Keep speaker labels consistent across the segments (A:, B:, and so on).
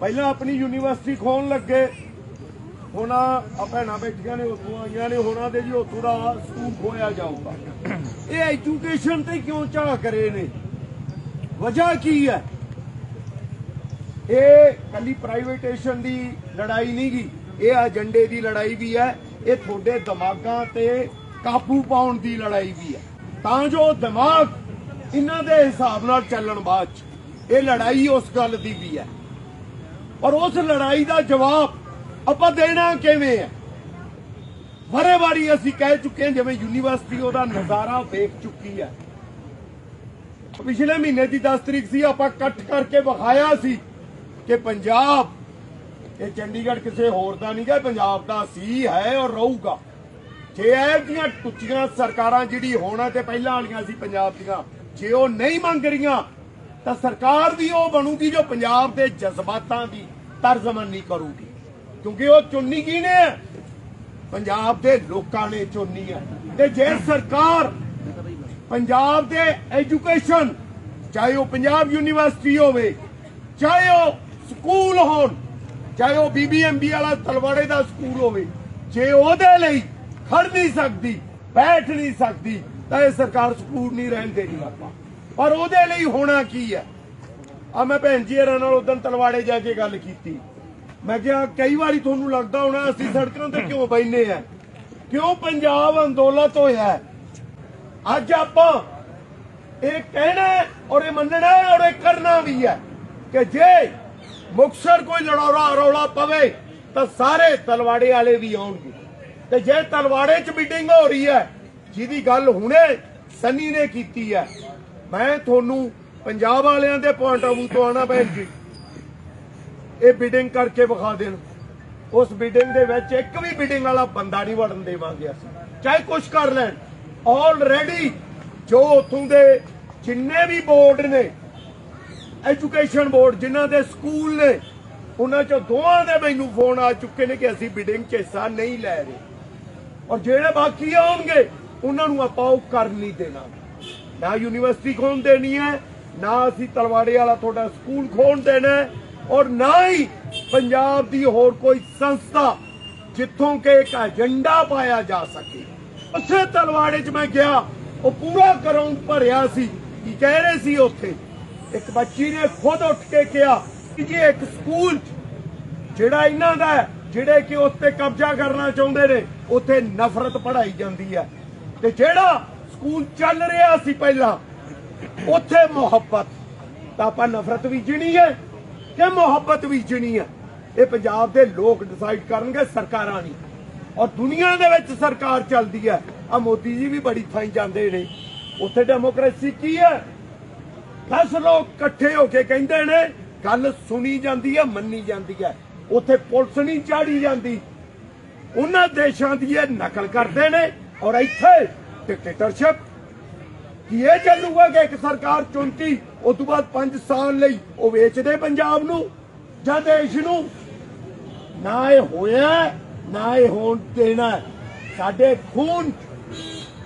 A: ਪਹਿਲਾਂ ਆਪਣੀ ਯੂਨੀਵਰਸਿਟੀ ਖੋਣ ਲੱਗੇ। ਹੁਣ ਆ ਭੈਣਾਂ ਬੈਠੀਆਂ ਨੇ, ਉੱਥੋਂ ਆਈਆਂ ਨੇ, ਹੋਣਾ ਦੇ ਜੀ ਉੱਥੋਂ ਦਾ ਸਕੂਲ ਖੋਇਆ ਜਾਊਗਾ। ਇਹ ਐਜੂਕੇਸ਼ਨ ਤੇ ਕਿਉਂ ਝਾਕ ਰਹੇ ਨੇ? ਵਜ੍ਹਾ ਕੀ ਹੈ? ਇਹ ਕੱਲੀ ਪ੍ਰਾਈਵੇਟੇਸ਼ਨ ਦੀ ਲੜਾਈ ਨਹੀਂ ਗੀ, ਇਹ ਏਜੰਡੇ ਦੀ ਲੜਾਈ ਵੀ ਹੈ, ਇਹ ਤੁਹਾਡੇ ਦਿਮਾਗਾਂ ਤੇ ਕਾਬੂ ਪਾਉਣ ਦੀ ਲੜਾਈ ਵੀ ਹੈ। ਤਾਂ ਜੋ ਦਿਮਾਗ ਇਹਨਾਂ ਦੇ ਹਿਸਾਬ ਨਾਲ ਚੱਲਣ ਬਾਅਦ ਚ। ਇਹ ਲੜਾਈ ਉਸ ਗੱਲ ਦੀ ਵੀ ਹੈ। ਔਰ ਉਸ ਲੜਾਈ ਦਾ ਜਵਾਬ ਆਪਾਂ ਦੇਣਾ ਕਿਵੇਂ ਹੈ? ਵਾਰੀ ਅਸੀਂ ਕਹਿ ਚੁੱਕੇ ਹਾਂ, ਜਿਵੇਂ ਯੂਨੀਵਰਸਿਟੀ ਉਹਦਾ ਨਜ਼ਾਰਾ ਵੇਖ ਚੁੱਕੀ ਹੈ। ਪਿਛਲੇ ਮਹੀਨੇ ਦੀ 10 ਤਰੀਕ ਸੀ, ਆਪਾਂ ਇਕੱਠ ਕਰਕੇ ਵਿਖਾਇਆ ਸੀ ਕਿ ਪੰਜਾਬ, ਇਹ ਚੰਡੀਗੜ੍ਹ ਕਿਸੇ ਹੋਰ ਦਾ ਨਹੀਂ ਗਾ ਪੰਜਾਬ ਦਾ ਸੀ, ਹੈ ਔਰ ਰਹੂਗਾ। ਜੇ ਇਹ ਦੀਆਂ ਟੁੱਟੀਆਂ ਸਰਕਾਰਾਂ ਜਿਹੜੀ ਹੋਣਾ ਤੇ ਪਹਿਲਾਂ ਵਾਲੀਆਂ ਸੀ, ਪੰਜਾਬ ਦੀਆਂ, ਜੇ ਉਹ ਨਹੀਂ ਮੰਗ ਰਹੀਆਂ ਤਾਂ ਸਰਕਾਰ ਵੀ ਉਹ ਬਣੂਗੀ ਜੋ ਪੰਜਾਬ ਦੇ ਜਜ਼ਬਾਤਾਂ ਦੀ ਤਰਜਮਾਨੀ ਕਰੂਗੀ। ਕਿਉਂਕਿ ਉਹ ਚੁਣਨੀ ਕੀ ਨੇ ਪੰਜਾਬ ਦੇ ਲੋਕਾਂ ਨੇ ਚੁਣਨੀ ਹੈ ਤੇ ਜੇ ਸਰਕਾਰ ਪੰਜਾਬ ਦੇ ਐਜੂਕੇਸ਼ਨ, ਚਾਹੇ ਉਹ ਪੰਜਾਬ ਯੂਨੀਵਰਸਿਟੀ ਹੋਵੇ, ਚਾਹੇ ਉਹ ਸਕੂਲ ਹੋਣ, ਚਾਹੇ ਉਹ ਬੀਬੀਐਮਬੀ ਵਾਲਾ ਤਲਵਾੜੇ ਦਾ ਸਕੂਲ ਹੋਵੇ, ਜੇ ਉਹਦੇ ਲਈ ਖੜ ਨਹੀਂ ਸਕਦੀ, ਬੈਠ ਨਹੀਂ ਸਕਦੀ, ਤਾਂ ਇਹ ਸਰਕਾਰ ਸਕੂਲ ਨਹੀਂ ਰਹਿਣ ਦੇਣੀ ਆਪਾਂ। ਪਰ ਉਹਦੇ ਲਈ ਹੋਣਾ ਕੀ ਹੈ? ਆ ਮੈਂ ਭੈਣ ਜੀ ਹਰਾਂ ਨਾਲ ਉਦੋਂ ਤਲਵਾੜੇ ਜਾ ਕੇ ਗੱਲ ਕੀਤੀ। ਮੈਂ ਕਿਹਾ, ਕਈ ਵਾਰੀ ਤੁਹਾਨੂੰ ਲੱਗਦਾ ਹੋਣਾ ਅਸੀਂ ਸੜਕਾਂ ਤੇ ਕਿਉਂ ਬੈਠਨੇ ਆ? ਕਿਉਂ ਪੰਜਾਬ ਅੰਦੋਲਨ ਹੋਇਆ ਅੱਜ ਆਪਾਂ ਇਹ ਕਹਿਣਾ ਔਰ ਇਹ ਮੰਨਣਾ ਔਰ ਇਹ ਕਰਨਾ ਵੀ ਹੈ ਕਿ ਜੇ ਮੁਕਸਰ ਕੋਈ ਲੜੌਰਾ ਰੌਲਾ ਪਵੇ, ਤਾਂ ਸਾਰੇ ਤਲਵਾੜੇ ਵਾਲੇ ਵੀ ਆਉਣਗੇ। ਤੇ ਜੇ ਤਲਵਾੜੇ 'ਚ ਮੀਟਿੰਗ ਹੋ ਰਹੀ ਹੈ, ਜਿਹਦੀ ਗੱਲ ਹੁਣੇ ਸੰਨੀ ਨੇ ਕੀਤੀ ਹੈ ਮੈਂ ਤੁਹਾਨੂੰ ਪੰਜਾਬ ਵਾਲਿਆਂ ਦੇ ਪੁਆਇੰਟ ਆਫ View ਤੋਂ ਆਣਾ ਭੈਣ ਜੀ। ਇਹ ਬਿਡਿੰਗ ਕਰਕੇ ਵਿਖਾ ਦੇਣ। ਉਸ ਬਿਡਿੰਗ ਦੇ ਵਿੱਚ ਇੱਕ ਵੀ ਬਿਡਿੰਗ ਵਾਲਾ ਬੰਦਾ ਨਹੀਂ ਵੜਨ ਦੇਵਾਂਗੇ ਅਸੀਂ। ਚਾਹੇ ਕੁਛ ਕਰ ਲੈਣ। ਆਲਰੇਡੀ ਜੋ ਉਥੋਂ ਦੇ ਜਿੰਨੇ ਵੀ ਬੋਰਡ ਨੇ ਐਜੂਕੇਸ਼ਨ ਬੋਰਡ ਜਿਨ੍ਹਾਂ ਦੇ ਸਕੂਲ ਨੇ, ਉਹਨਾਂ ਚੋਂ ਦੋਵਾਂ ਦੇ ਮੈਨੂੰ ਫੋਨ ਆ ਚੁੱਕੇ ਨੇ ਕਿ ਅਸੀਂ ਬਿਡਿੰਗ 'ਚ ਹਿੱਸਾ ਨਹੀਂ ਲੈ ਰਹੇ। ਔਰ ਜਿਹੜੇ ਬਾਕੀ ਆਉਣਗੇ, ਉਹਨਾਂ ਨੂੰ ਆਪਾਂ ਉਹ ਕਰ ਨਹੀਂ ਦੇਣਾ। ਨਾ ਯੂਨੀਵਰਸਿਟੀ ਖੋਣ ਦੇਣੀ ਹੈ, ਨਾ ਅਸੀਂ ਤਲਵਾੜੇ ਵਾਲਾ ਤੁਹਾਡਾ ਸਕੂਲ ਖੋਣ ਦੇਣਾ ਔਰ ਨਾ ਹੀ ਪੰਜਾਬ ਦੀ ਹੋਰ ਕੋਈ ਸੰਸਥਾ ਜਿੱਥੋਂ ਕਿ ਇੱਕ ਏਜੰਡਾ ਪਾਇਆ ਜਾ ਸਕੇ। ਉਸੇ ਤਲਵਾੜੇ 'ਚ ਮੈਂ ਗਿਆ, ਉਹ ਪੂਰਾ ਗਰਾਊਂਡ ਭਰਿਆ ਸੀ। ਕੀ ਕਹਿ ਰਹੇ ਸੀ ਉੱਥੇ? ਇੱਕ ਬੱਚੀ ਨੇ ਖੁਦ ਉੱਠ ਕੇ ਕਿਹਾ ਕਿ ਜੀ ਇੱਕ ਸਕੂਲ 'ਚ ਜਿਹੜਾ ਇਹਨਾਂ ਦਾ ਜਿਹੜੇ ਕਿ ਉਸ ਤੇ ਕਬਜ਼ਾ ਕਰਨਾ ਚਾਹੁੰਦੇ ਨੇ, ਉੱਥੇ ਨਫ਼ਰਤ ਪੜਾਈ ਜਾਂਦੀ ਹੈ। ਤੇ ਜਿਹੜਾ ਸਕੂਲ ਚੱਲ ਰਿਹਾ ਸੀ ਪਹਿਲਾਂ। ਉੱਥੇ ਮੁਹੱਬਤ। ਤਾਂ ਆਪਾਂ ਨਫ਼ਰਤ ਬੀਜਣੀ ਹੈ ਕਿ ਮੁਹੱਬਤ ਵੀ ਜਿਣੀ ਹੈ। ਇਹ ਪੰਜਾਬ ਦੇ ਲੋਕ ਡਿਸਾਈਡ ਕਰਨਗੇ, ਸਰਕਾਰਾਂ ਨਹੀਂ ਔਰ ਦੁਨੀਆ ਦੇ ਵਿੱਚ ਸਰਕਾਰ ਚੱਲਦੀ ਹੈ। ਆ ਮੋਦੀ ਜੀ ਵੀ ਬੜੀ ਥਾਂ ਜਾਂਦੇ ਨੇ। ਉੱਥੇ ਡੈਮੋਕ੍ਰੇਸੀ ਕੀ ਹੈ? ਦਸ ਲੋਕ ਇਕੱਠੇ ਹੋ ਕੇ ਕਹਿੰਦੇ ਨੇ, ਗੱਲ ਸੁਣੀ ਜਾਂਦੀ ਹੈ, ਮੰਨੀ ਜਾਂਦੀ ਹੈ। ਉੱਥੇ ਪੁਲਿਸ ਨਹੀਂ ਚਾੜੀ ਜਾਂਦੀ। ਉਹਨਾਂ ਦੇਸ਼ਾਂ ਦੀ ਇਹ ਨਕਲ ਕਰਦੇ ਨੇ। ਔਰ ਇੱਥੇ ਡਿਕਟੇਟਰਸ਼ਿਪ ਕੀ ਇਹ ਚੱਲੂਗਾ ਕਿ ਇੱਕ ਸਰਕਾਰ ਚੁਣਤੀ, ਉਸ ਤੋਂ ਬਾਅਦ 5 ਸਾਲ ਲਈ ਉਹ ਵੇਚਦੇ ਪੰਜਾਬ ਨੂੰ, ਜਾਂ ਦੇਸ਼ ਨੂੰ? ਨਾ ਇਹ ਹੋਇਆ, ਨਾ ਇਹ ਹੋਣ ਦੇਣਾ। ਸਾਡੇ ਖੂਨ,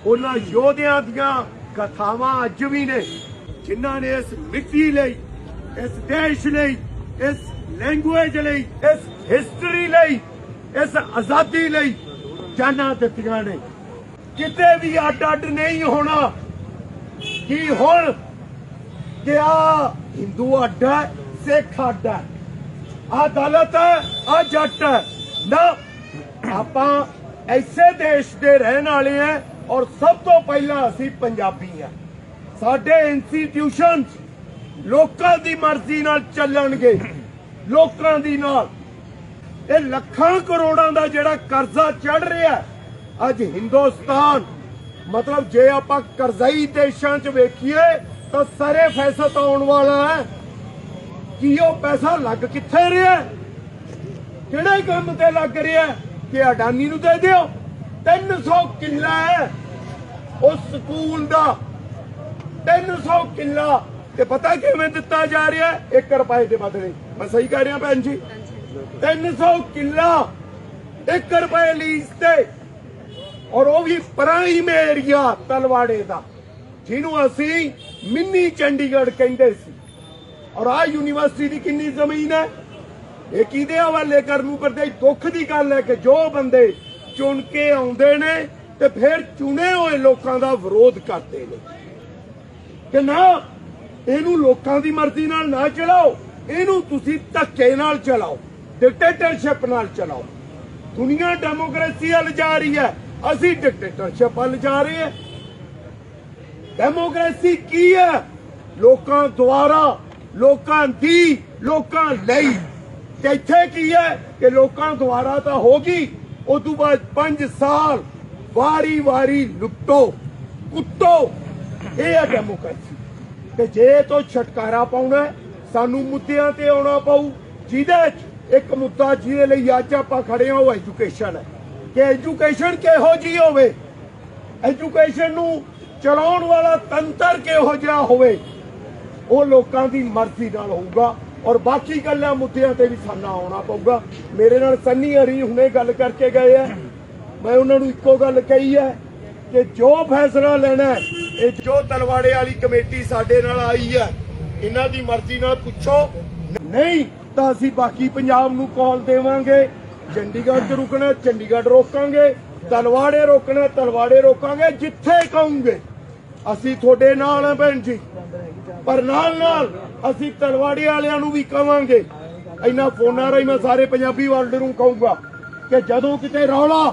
A: ਉਹਨਾਂ ਯੋਧਿਆਂ ਦੀਆਂ ਕਥਾਵਾਂ ਅੱਜ ਵੀ ਨੇ, ਜਿਨ੍ਹਾਂ ਨੇ ਇਸ ਮਿੱਟੀ ਲਈ, ਇਸ ਦੇਸ਼ ਲਈ, ਇਸ ਲੈਂਗੁਏਜ ਲਈ, ਇਸ ਹਿਸਟਰੀ ਲਈ, ਇਸ ਆਜ਼ਾਦੀ ਲਈ ਜਾਨਾਂ ਦਿੱਤੀਆਂ ਨੇ। ਕਿਤੇ ਵੀ ਅੱਡ ਅੱਡ ਨਹੀਂ ਹੋਣਾ, ਕੀ ਹੁਣ? ਕਿ ਆ ਹਿੰਦੂ ਅੱਡ ਹੈ, ਸਿੱਖ ਅੱਡ ਹੈ। ਆ ਦਲਤ ਹੈ, ਆ ਜੱਟ ਹੈ। ਨਾ, ਆਪਾਂ ਐਸੇ ਦੇਸ਼ ਦੇ ਰਹਿਣ ਵਾਲੇ ਆ ਔਰ ਸਭ ਤੋਂ ਪਹਿਲਾਂ ਅਸੀਂ ਪੰਜਾਬੀ ਆ ਸਾਡੇ ਇੰਸਟੀਟਿਊਸ਼ਨਸ ਲੋਕਾਂ ਦੀ ਮਰਜ਼ੀ ਨਾਲ ਚੱਲਣਗੇ, ਲੋਕਾਂ ਦੀ ਨਾਲ। ਇਹ ਲੱਖਾਂ ਕਰੋੜਾਂ ਦਾ ਜਿਹੜਾ ਕਰਜ਼ਾ ਚੜ ਰਿਹਾ ਅੱਜ ਹਿੰਦੁਸਤਾਨ ਮਤਲਬ ਜੇ ਆਪਾਂ ਕਰਜ਼ਈ ਦੇਸ਼ਾਂ 'ਚ ਵੇਖੀਏ ਤਾਂ ਸਾਰੇ ਫੈਸਲ ਆਉਣ ਵਾਲਾ ਹੈ। ਕੀ ਉਹ ਪੈਸਾ ਲੱਗ ਕਿੱਥੇ ਰਿਹਾ? ਕਿਹੜੇ ਕੰਮ ਤੇ ਲੱਗ ਰਿਹਾ? ਕਿ ਅਡਾਨੀ ਨੂੰ ਦੇ ਦਿਓ। 300 ਕਿੱਲਾ ਹੈ ਉਸ ਸਕੂਲ ਦਾ। 300 ਕਿੱਲਾ। ਤੇ ਪਤਾ ਕਿਵੇਂ ਦਿੱਤਾ ਜਾ ਰਿਹਾ 1 ਰੁਪਏ ਦੇ ਬਦਲੇ ਮੈਂ ਸਹੀ ਕਹਿ ਰਿਹਾ ਭੈਣ ਜੀ? 300 ਕਿੱਲਾ 1 ਰੁਪਏ ਲੀਜ਼ ਤੇ ਔਰ ਉਹ ਵੀ ਪ੍ਰਾਈਮ ਏਰੀਆ ਤਲਵਾੜੇ ਦਾ, ਜਿਹਨੂੰ ਅਸੀਂ ਮਿੰਨੀ ਚੰਡੀਗੜ੍ਹ ਕਹਿੰਦੇ ਸੀ। ਔਰ ਆ ਯੂਨੀਵਰਸਿਟੀ ਦੀ ਕਿੰਨੀ ਜ਼ਮੀਨ ਹੈ? ਇਹ ਕਿਹਦੇ ਹਵਾਲੇ ਕਰਨ ਕਰਦੇ ਦੁੱਖ ਦੀ ਗੱਲ ਹੈ ਕਿ ਜੋ ਬੰਦੇ ਚੁਣ ਕੇ ਆਉਂਦੇ ਨੇ ਤੇ ਫਿਰ ਚੁਣੇ ਹੋਏ ਲੋਕਾਂ ਦਾ ਵਿਰੋਧ ਕਰਦੇ ਨੇ। ਕਿ ਨਾ, ਇਹਨੂੰ ਲੋਕਾਂ ਦੀ ਮਰਜ਼ੀ ਨਾਲ ਨਾ ਚਲਾਓ, ਇਹਨੂੰ ਤੁਸੀਂ ਧੱਕੇ ਨਾਲ ਚਲਾਓ ਡਿਕਟੇਟਰਸ਼ਿਪ ਨਾਲ ਚਲਾਓ। ਦੁਨੀਆ ਡੈਮੋਕ੍ਰੇਸੀ ਵੱਲ ਜਾ ਰਹੀ ਹੈ। ਅਸੀਂ ਡਿਕਟੇਟਰਸ਼ਿਪ ਵੱਲ ਜਾ ਰਹੇ ਹਾਂ। ਡੈਮੋਕ੍ਰੇਸੀ ਕੀ ਹੈ? ਲੋਕਾਂ ਦੁਆਰਾ, ਲੋਕਾਂ ਦੀ, ਲੋਕਾਂ ਲਈ। ਤੇ ਇੱਥੇ ਕੀ ਹੈ ਕਿ ਲੋਕਾਂ ਦੁਆਰਾ ਤਾਂ ਹੋ ਗਈ। ਉਸ ਤੋਂ ਬਾਅਦ 5 ਸਾਲ ਵਾਰੀ ਵਾਰੀ ਲੁੱਟੋ, ਕੁੱਟੋ। ਇਹ ਹੈ ਡੈਮੋਕ੍ਰੇਸੀ ਤੇ ਜੇ ਤੋਂ ਛਟਕਾਰਾ ਪਾਉਣਾ ਸਾਨੂੰ ਮੁੱਦਿਆਂ ਤੇ ਆਉਣਾ ਪਊ। ਜਿਹਦੇ 'ਚ ਇੱਕ ਮੁੱਦਾ ਜਿਹਦੇ ਲਈ ਅੱਜ ਆਪਾਂ ਖੜੇ ਹਾਂ, ਉਹ ਐਜੂਕੇਸ਼ਨ ਹੈ। ਕਿ ਐਜੂਕੇਸ਼ਨ ਕਿਹੋ ਜੀ ਹੋਵੇ? ਐਜੂਕੇਸ਼ਨ ਨੂੰ ਚਲਾਉਣ ਵਾਲਾ ਤੰਤਰ ਕਿਹੋ ਜਿਹਾ ਹੋਵੇ? ਉਹ ਲੋਕਾਂ ਦੀ ਮਰਜ਼ੀ ਨਾਲ ਹੋਊਗਾ ਔਰ ਬਾਕੀ ਗੱਲਾਂ ਮੁੱਦਿਆਂ ਤੇ ਵੀ ਸਾਨਾ ਆਉਣਾ ਪਊਗਾ। ਮੇਰੇ ਨਾਲ ਸੰਨੀ ਹਰੀ ਹੁਣੇ ਗੱਲ ਕਰਕੇ ਗਏ ਆ। ਮੈਂ ਉਹਨਾਂ ਨੂੰ ਇੱਕੋ ਗੱਲ ਕਹੀ ਹੈ ਕਿ ਜੋ ਫੈਸਲਾ ਲੈਣਾ ਇਹ ਜੋ ਤਲਵਾੜੇ ਵਾਲੀ ਕਮੇਟੀ ਸਾਡੇ ਨਾਲ ਆਈ ਹੈ, ਇਹਨਾਂ ਦੀ ਮਰਜ਼ੀ ਨਾਲ ਪੁੱਛੋ। ਨਹੀਂ ਤਾਂ ਅਸੀਂ ਬਾਕੀ ਪੰਜਾਬ ਨੂੰ ਕਾਲ ਦੇਵਾਂਗੇ। ਚੰਡੀਗੜ੍ਹ 'ਚ ਰੁਕਣਾ, ਚੰਡੀਗੜ੍ਹ ਰੋਕਾਂਗੇ, ਤਲਵਾੜੇ ਰੋਕਣਾ, ਤਲਵਾੜੇ ਰੋਕਾਂਗੇ, ਜਿੱਥੇ ਕਹੋਗੇ, ਅਸੀਂ ਤੁਹਾਡੇ ਨਾਲ ਹਾਂ ਭੈਣ ਜੀ। ਪਰ ਨਾਲ ਨਾਲ ਅਸੀਂ ਤਲਵਾੜੇ ਵਾਲਿਆਂ ਨੂੰ ਵੀ ਕਵਾਂਗੇ। ਇਹਨਾਂ ਫੋਨਾਂ ਰਾਹੀਂ ਮੈਂ ਸਾਰੇ ਪੰਜਾਬੀ ਵਰਲਡ ਨੂੰ ਕਹੂੰਗਾ ਕਿ ਜਦੋਂ ਕਿਤੇ ਰੌਲਾ,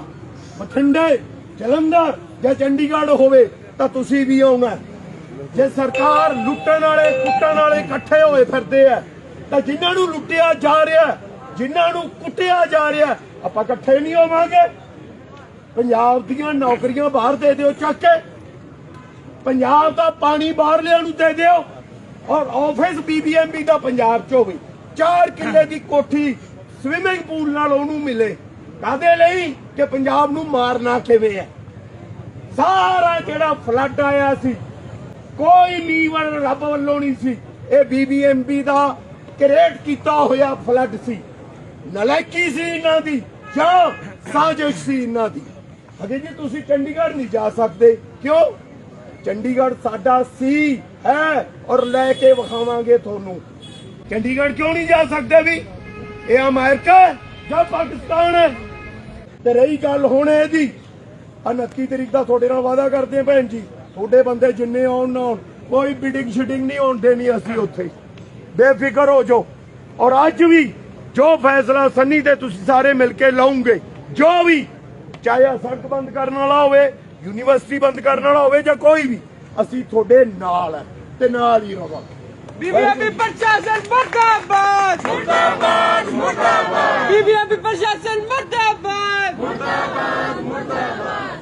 A: ਬਠਿੰਡੇ, ਜਲੰਧਰ ਜਾਂ ਚੰਡੀਗੜ੍ਹ ਹੋਵੇ, ਤਾਂ ਤੁਸੀਂ ਵੀ ਆਉਣਾ ਜੇ ਸਰਕਾਰ ਲੁੱਟਣ ਵਾਲੇ, ਕੁੱਟਣ ਵਾਲੇ ਇਕੱਠੇ ਹੋਏ ਫਿਰਦੇ ਆ, ਤਾਂ ਜਿਨ੍ਹਾਂ ਨੂੰ ਲੁੱਟਿਆ ਜਾ ਰਿਹਾ ਜਿਨ੍ਹਾਂ ਨੂੰ ਕੁੱਟਿਆ ਜਾ ਰਿਹਾ ਆਪਾਂ ਇਕੱਠੇ ਨਹੀਂ ਹੋਵਾਂਗੇ। ਪੰਜਾਬ ਦੀਆਂ ਨੌਕਰੀਆਂ ਬਾਹਰ ਦੇ ਦਿਓ ਚੱਕ ਕੇ। ਪੰਜਾਬ ਦਾ ਪਾਣੀ ਬਾਹਰਲਿਆਂ ਨੂੰ ਦੇ ਦਿਓ ਔਰ ਆਫਿਸ ਬੀਬੀਐਮਬੀ ਦਾ ਪੰਜਾਬ 'ਚ ਹੋਵੇ ਚਾਰ ਕਿੱਲੇ ਦੀ ਕੋਠੀ ਸਵਿਮਿੰਗ ਪੂਲ ਨਾਲ ਉਹਨੂੰ ਮਿਲੇ। ਕਾਦੇ ਲਈ? ਕਿ ਪੰਜਾਬ ਨੂੰ ਮਾਰਨਾ ਕਿਵੇਂ ਹੈ? ਸਾਰਾ ਜਿਹੜਾ ਫਲੱਡ ਆਇਆ ਸੀ, ਕੋਈ ਨੀਵਰ ਰੱਬ ਵੱਲੋਂ ਨਹੀਂ ਸੀ। ਇਹ ਬੀਬੀਐਮਬੀ ਦਾ ਕ੍ਰੀਏਟ ਕੀਤਾ ਹੋਇਆ ਫਲੱਡ ਸੀ। ਨਲਾਇਕੀ ਸੀ ਇਹਨਾਂ ਦੀ ਜਾਂ ਸਾਜ਼ਿਸ਼ ਸੀ ਇਹਨਾਂ ਦੀ? ਅਗੇ ਜੀ, ਤੁਸੀਂ ਚੰਡੀਗੜ੍ਹ ਨਹੀਂ ਜਾ ਸਕਦੇ। ਕਿਉਂ? ਚੰਡੀਗੜ੍ਹ ਸਾਡਾ ਸੀ, ਹੈ, ਔਰ ਲੈ ਕੇ ਵਿਖਾਵਾਂਗੇ ਤੁਹਾਨੂੰ। ਚੰਡੀਗੜ੍ਹ ਕਿਉਂ ਨਹੀਂ ਜਾ ਸਕਦੇ ਵੀ? ਇਹ ਅਮਰੀਕਾ ਜਾਂ ਪਾਕਿਸਤਾਨ ਹੈ? ਤੇ ਰਹੀ ਗੱਲ ਹੁਣ ਇਹਦੀ। 29 ਤਰੀਕ ਦਾ ਤੁਹਾਡੇ ਨਾਲ ਵਾਅਦਾ ਕਰਦੇ ਹਾਂ ਭੈਣ ਜੀ। ਤੁਹਾਡੇ ਬੰਦੇ ਜਿੰਨੇ ਆਉਣ ਨਾ ਆਉਣ, ਕੋਈ ਬਿਡਿੰਗ ਸ਼ਿਡਿੰਗ ਨਹੀਂ ਹੋਣ ਦੇਣੀ ਅਸੀਂ ਉੱਥੇ। ਬੇਫਿਕਰ ਹੋ ਜਾਓ। ਔਰ ਅੱਜ ਵੀ ਜੋ ਫੈਸਲਾ ਸੰਨੀ ਤੇ ਤੁਸੀਂ ਸਾਰੇ ਮਿਲ ਕੇ ਲਾਉਂਗੇ ਜੋ ਵੀ, ਚਾਹੇ ਸੜਕ ਬੰਦ ਕਰਨ ਵਾਲਾ ਹੋਵੇ, ਯੂਨੀਵਰਸਿਟੀ ਬੰਦ ਕਰਨ ਵਾਲਾ ਹੋਵੇ ਜਾਂ ਕੋਈ ਵੀ, ਅਸੀਂ ਤੁਹਾਡੇ ਨਾਲ ਹੈ ਤੇ ਨਾਲ ਹੀ ਰਵਾਂਗੇ।
B: ਬੀਬੀਐਮਬੀ ਪ੍ਰਸ਼ਾਸਨ ਮਰਦਾਬਾਦ! ਮਰਦਾਬਾਦ! ਮਰਦਾਬਾਦ! ਬੀਬੀਐਮਬੀ ਪ੍ਰਸ਼ਾਸਨ ਮਰਦਾਬਾਦ! ਮਰਦਾਬਾਦ! ਮਰਦਾਬਾਦ!